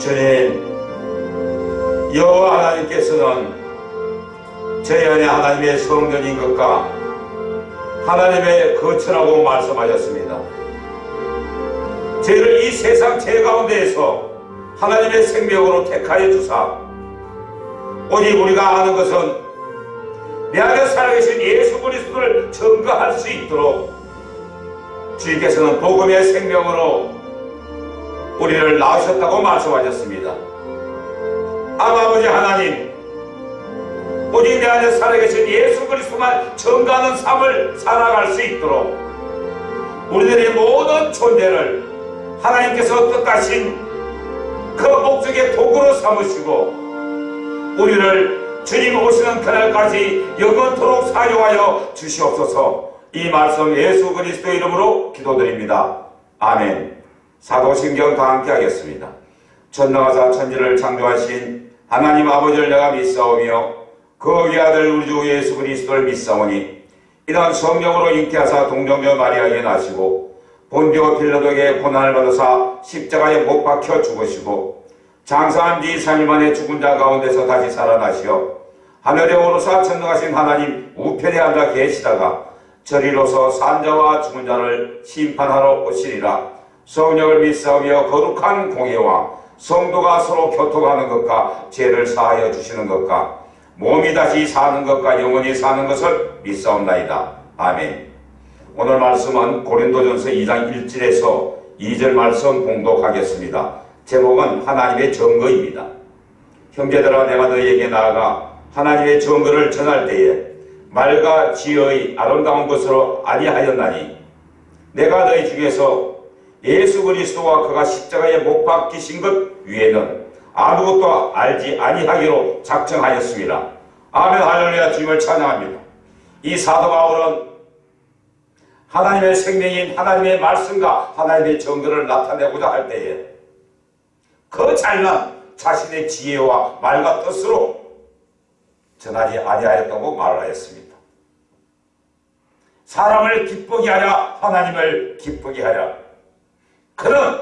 주님, 여호와 하나님께서는 저희 안에 하나님의 성전인 것과 하나님의 거처라고 말씀하셨습니다. 저희를 이 세상 죄 가운데에서 하나님의 생명으로 택하여 주사 오직 우리가 아는 것은 내 안에 살아계신 예수 그리스도를 증거할 수 있도록 주님께서는 복음의 생명으로 우리를 낳으셨다고 말씀하셨습니다. 아버지 하나님, 오직 내 안에 살아계신 예수 그리스도만 증거하는 삶을 살아갈 수 있도록 우리들의 모든 존재를 하나님께서 뜻하신 그 목적의 도구로 삼으시고 우리를 주님 오시는 그날까지 영원토록 사용하여 주시옵소서 이 말씀 예수 그리스도 이름으로 기도드립니다. 아멘. 사도신경 다 함께 하겠습니다. 천나가사 천지를 창조하신 하나님 아버지를 내가 믿사오며 그 위아들 우리 주 예수 그리스도를 믿사오니 이런 성령으로 잉태하사 동정녀 마리아에게 나시고 본디오 빌라도에게 고난을 받으사 십자가에 못 박혀 죽으시고 장사한 지 3일 만에 죽은 자 가운데서 다시 살아나시어 하늘에 오르사 천능하신 하나님 우편에 앉아 계시다가 저리로서 산자와 죽은 자를 심판하러 오시리라 성령을 믿사오며 거룩한 공예와 성도가 서로 교통하는 것과 죄를 사하여 주시는 것과 몸이 다시 사는 것과 영원히 사는 것을 믿사옵나이다. 아멘. 오늘 말씀은 고린도전서 2장 1절에서 2절 말씀 봉독하겠습니다. 제목은 하나님의 증거입니다. 형제들아 내가 너희에게 나아가 하나님의 증거를 전할 때에 말과 지혜의 아름다운 것으로 아니하였나니 내가 너희 중에서 예수 그리스도와 그가 십자가에 못 박히신 것 위에는 아무것도 알지 아니하기로 작정하였습니다. 아멘 할렐루야 주님을 찬양합니다. 이 사도 바울은 하나님의 생명인 하나님의 말씀과 하나님의 정거를 나타내고자 할 때에 그 잘난 자신의 지혜와 말과 뜻으로 전하지 아니하였다고 말을 하였습니다. 사람을 기쁘게 하랴 하나님을 기쁘게 하랴 그는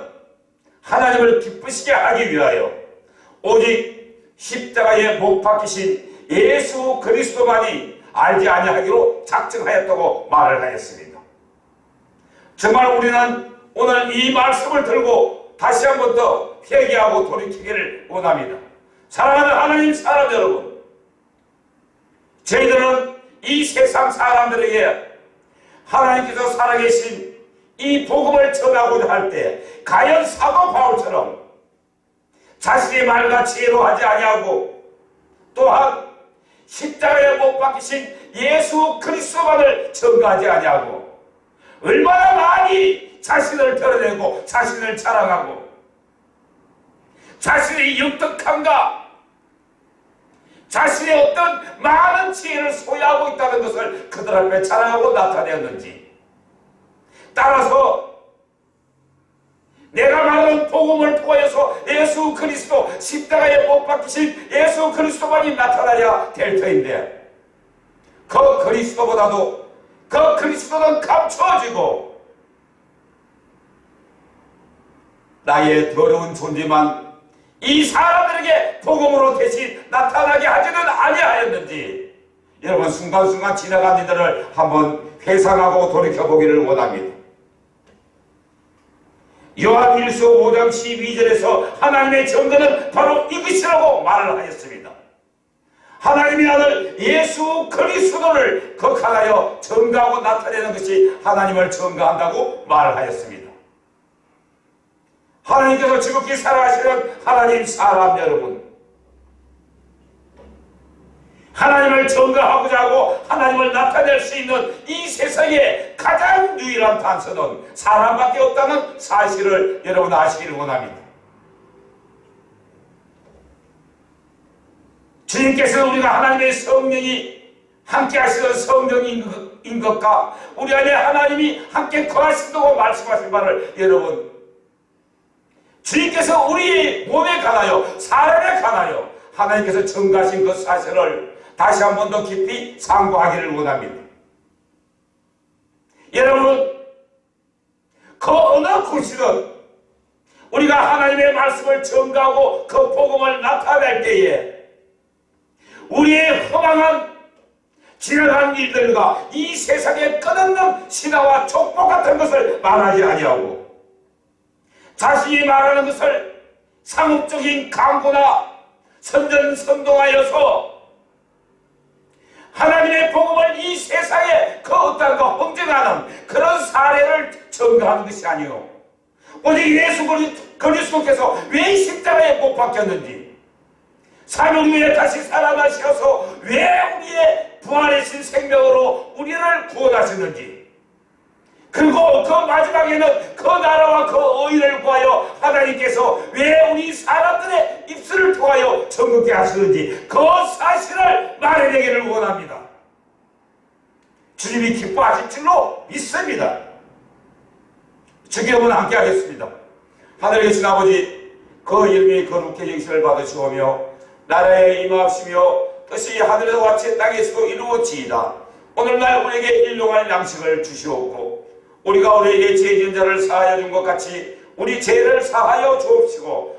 하나님을 기쁘시게 하기 위하여 오직 십자가에 못 박히신 예수 그리스도만이 알지 아니하기로 작정하였다고 말을 하였습니다. 정말 우리는 오늘 이 말씀을 들고 다시 한 번 더 회개하고 돌이키기를 원합니다. 사랑하는 하나님 사람 여러분, 저희들은 이 세상 사람들에게 하나님께서 살아계신 이 복음을 전하고자 할때 가연 사도 바울처럼 자신의 말과 지혜로 하지 아니하고 또한 십자가에 못 박히신 예수 그리스도만을 전가하지 아니하고 얼마나 많이 자신을 드러내고 자신을 자랑하고 자신의 영특함과 자신의 어떤 많은 지혜를 소유하고 있다는 것을 그들 앞에 자랑하고 나타내었는지 따라서 내가 말하는 복음을 통해서 예수 그리스도 십자가에 못 박히신 예수 그리스도만이 나타나야 될 터인데 그 그리스도보다도 그 그리스도는 감춰지고 나의 더러운 존재만 이 사람들에게 복음으로 대신 나타나게 하지는 아니하였는지 여러분 순간순간 지나간 일들을 한번 회상하고 돌이켜보기를 원합니다. 요한 1서 5장 12절에서 하나님의 정거는 바로 이것이라고 말을 하였습니다. 하나님의 아들 예수 그리스도를 극하여 증거하고 나타내는 것이 하나님을 증거한다고 말을 하였습니다. 하나님께서 지극히 사랑하시는 하나님 사람 여러분 하나님을 증거하고자 하고 하나님을 나타낼 수 있는 이 세상의 가장 유일한 단서는 사람밖에 없다는 사실을 여러분 아시기를 원합니다. 주님께서는 우리가 하나님의 성령이 함께 하시는 성령인 것과 우리 안에 하나님이 함께 거하신다고 말씀하신 바를 여러분 주님께서 우리 몸에 관하여 사람에 관하여 하나님께서 증가하신 그 사실을 다시 한 번 더 깊이 상고하기를 원합니다. 여러분 그 어느 구시든 우리가 하나님의 말씀을 전가하고 그 복음을 나타낼 때에 우리의 허망한 지나간 일들과 이 세상의 끝없는 신화와 촉복 같은 것을 말하지 아니하고 자신이 말하는 것을 상업적인 강구나 선전 선동하여서 하나님의 복음을 이 세상에 그 어떤 거 흥정하는 그런 사례를 전가하는 것이 아니요 오직 예수 그리- 그리스도께서 왜 십자가에 못 박혔는지. 사흘 후에 다시 살아나셔서 왜 우리의 부활하신 생명으로 우리를 구원하셨는지 그리고 그 마지막에는 그 나라와 그 의를 구하여 하나님께서 왜 우리 사람들의 입술을 통 정극게 하시는지 그 사실을 말해내기를 원합니다. 주님이 기뻐하실 줄로 믿습니다. 주기도문 함께 하겠습니다. 하늘에 계신 아버지 그 이름이 거룩해 영신을 받으시오며 나라에 임하시며 뜻이 하늘에서 같이 땅에서도 이루어지이다. 오늘날 우리에게 일용할 양식을 주시옵고 우리가 우리에게 죄진 자를 사하여 준 것 같이 우리 죄를 사하여 주옵시고